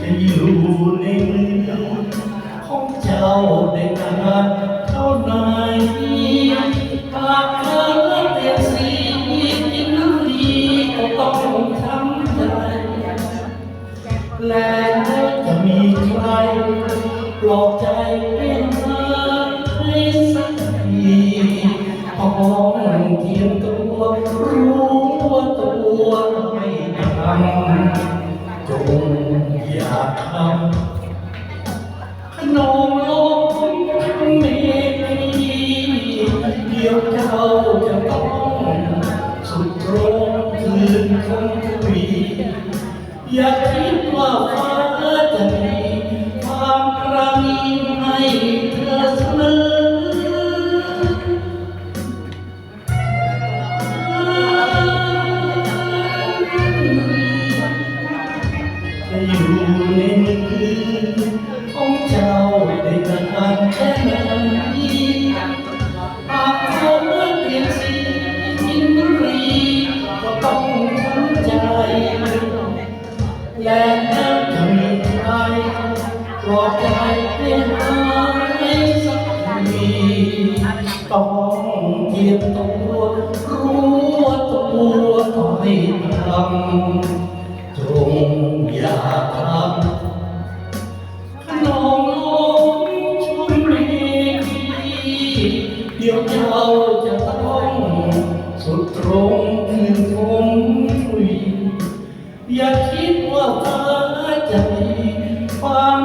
จะอยู่ในมือของเจ้าได้นานเท่าไหร่หากเธอเปลี่ยสีกินน้ำดีก็ต้องทำใจและจะมีใครปลอบใจให้มาให้สักทีพอเทียมตัวรู้ จงอย่าทำขนมลงเมลีเดียวเจ้าจะต้องสุดตรงคืนคงทวีอย่าคิดว่าฟ้า ในมือของเจ้าได้นานแค่ไหนหากเธอเปลี่ยนสีกินรีก็ต้องทำใจ และแล้วจะมีใครปลอบใจให้หายสักทีต้องเทียมตัวรู้ว่าตัวถอยทำ งอย่าทำองลงมรีเดี๋ยวเจ้าจะต้องสุดตรงคืนคงคุยอย่าคิดว่าตาจะดีฟ้า